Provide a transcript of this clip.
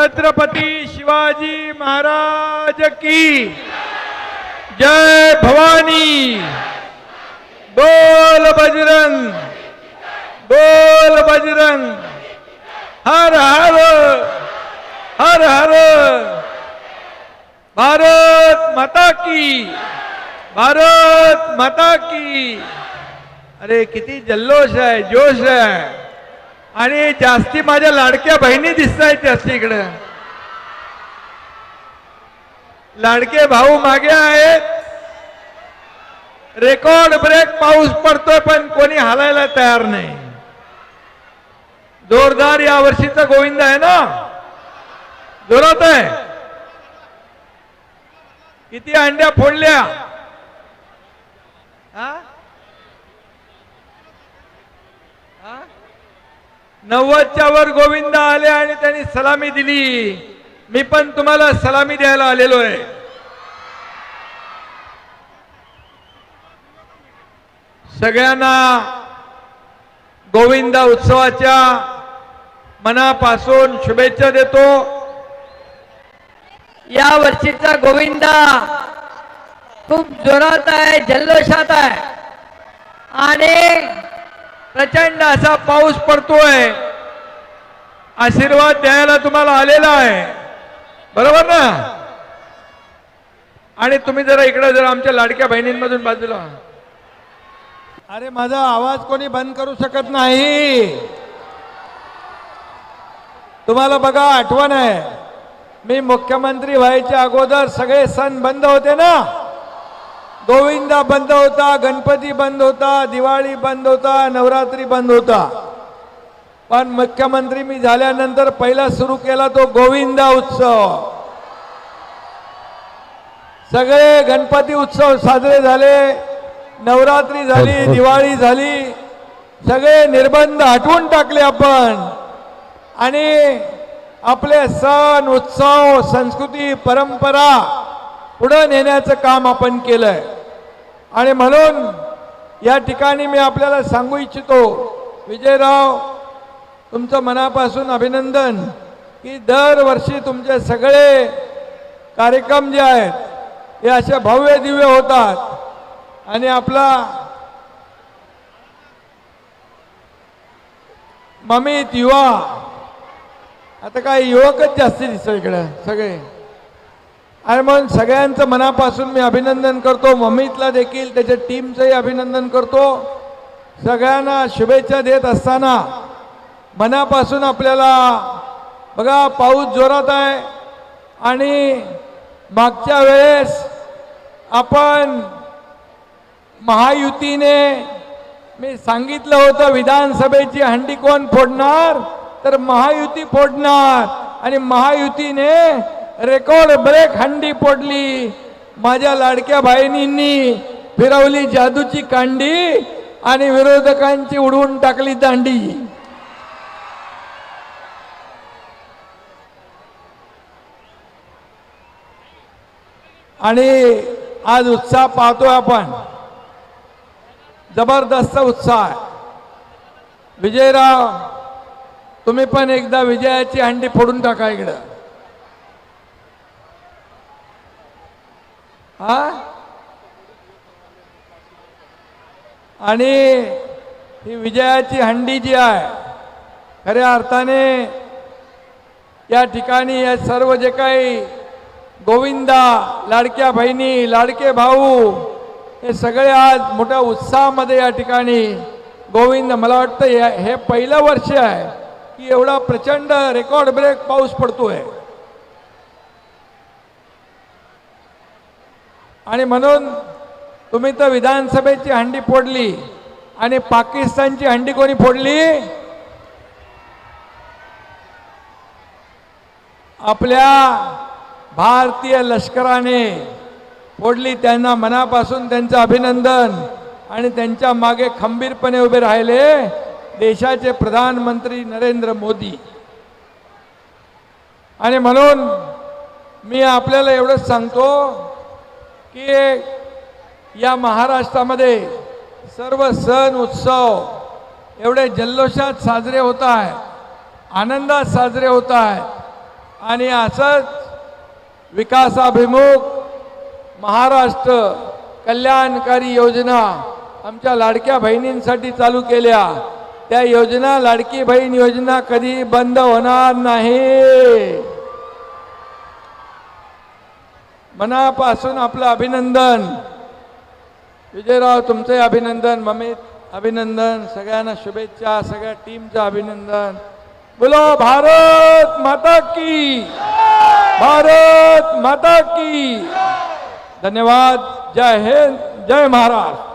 छत्रपती शिवाजी महाराज की जय भवानी। बोल बजरंग बोल बजरंग। हर हर हर हर। भारत माता की भारत माता की। अरे किती जल्लोष आहे जोश आहे। आणि जास्ती माझ्या लाडक्या बहिणी दिसत आहेत जास्ती इकडं. लाडके भाऊ मागे आहेत. रेकॉर्ड ब्रेक पाऊस पडतोय पण कोणी हालायला तयार नाही. जोरदार या वर्षीचा गोविंद आहे ना? जोरात आहे. किती अंड्या फोडल्या? हा? नव्वदच्या वर गोविंद आले आणि त्यांनी सलामी दिली. मी पण तुम्हाला सलामी द्यायला आलेलो आहे सगळ्यांना गोविंदा उत्सवाच्या मनापासून शुभेच्छा देतो. या वर्षीचा गोविंदा खूप जोरात आहे जल्लोषात आहे. आणि प्रचंड असा पाऊस पडतोय. आशीर्वाद द्यायला तुम्हाला आलेला आहे. बरोबर ना? आणि तुम्ही जरा इकडे जरा आमच्या लाडक्या बहिणींमधून बाजूला. अरे माझा आवाज कोणी बंद करू शकत नाही. तुम्हाला बघा आठवण आहे. मी मुख्यमंत्री व्हायच्या अगोदर सगळे सण बंद होते ना? गोविंदा बंद होता गणपती बंद होता दिवाळी बंद होता नवरात्री बंद होता. पण मुख्यमंत्री मी झाल्यानंतर पहिला सुरू केला तो गोविंदा उत्सव. सगळे गणपती उत्सव साजरे झाले नवरात्री झाली दिवाळी झाली सगळे निर्बंध हटवून टाकले आपण. आणि आपले सण उत्सव संस्कृती परंपरा पुढं नेण्याचं काम आपण केलंय. आणि म्हणून या ठिकाणी मी आपल्याला सांगू इच्छितो विजयराव तुमचं मनापासून अभिनंदन की दरवर्षी तुमचे सगळे कार्यक्रम जे आहेत हे असे भव्य दिव्य होतात. आणि आपला ममित युवा आता काय युवकच जास्ती दिसतो इकडं सगळे. आणि म्हणून सगळ्यांचं मनापासून मी अभिनंदन करतो. मम्मीतला देखील त्याच्या टीमचंही अभिनंदन करतो. सगळ्यांना शुभेच्छा देत असताना मनापासून आपल्याला बघा पाऊस जोरात आहे. आणि मागच्या वेळेस आपण महायुतीने मी सांगितलं होतं विधानसभेची हंडी कोण फोडणार तर महायुती फोडणार. आणि महायुतीने रेकॉर्ड ब्रेक हंडी फोडली. माझ्या लाडक्या बहिणींनी फिरवली जादूची कांडी आणि विरोधकांची उडवून टाकली दांडी. आणि आज उत्साह पाहतोय आपण. जबरदस्त उत्साह आहे. विजयराव तुम्ही पण एकदा विजयाची हंडी फोडून टाका इकडं. हा? आणि ही विजयाची हंडी जी आहे खऱ्या अर्थाने या ठिकाणी या सर्व जे काही गोविंदा लाडक्या बहिणी लाडके भाऊ हे सगळे आज मोठ्या उत्साहामध्ये या ठिकाणी गोविंद मला वाटतं हे- हे पहिलं वर्ष आहे की एवढा प्रचंड रेकॉर्ड ब्रेक पाऊस पडतो आहे आणि म्हणून तुम्ही तर विधानसभेची हंडी फोडली आणि पाकिस्तानची हंडी कोणी फोडली? आपल्या भारतीय लष्कराने फोडली. त्यांना मनापासून त्यांचं अभिनंदन आणि त्यांच्या मागे खंबीरपणे उभे राहिले देशाचे प्रधानमंत्री नरेंद्र मोदी. आणि म्हणून मी आपल्याला एवढंच सांगतो की या महाराष्ट्रामध्ये सर्व सण उत्सव एवढे जल्लोषात साजरे होत आहेत आनंदात साजरे होत आहेत. आणि असंच विकासाभिमुख महाराष्ट्र कल्याणकारी योजना आमच्या लाडक्या बहिणींसाठी चालू केल्या. त्या योजना लाडकी बहीण योजना कधी बंद होणार नाही. मनापासून आपलं अभिनंदन. विजयराव तुमचे अभिनंदन ममित अभिनंदन सगळ्यांना शुभेच्छा सगळ्या टीमचं अभिनंदन. बोलो भारत माता की. भारत माता की. धन्यवाद. जय हिंद जय महाराष्ट्र.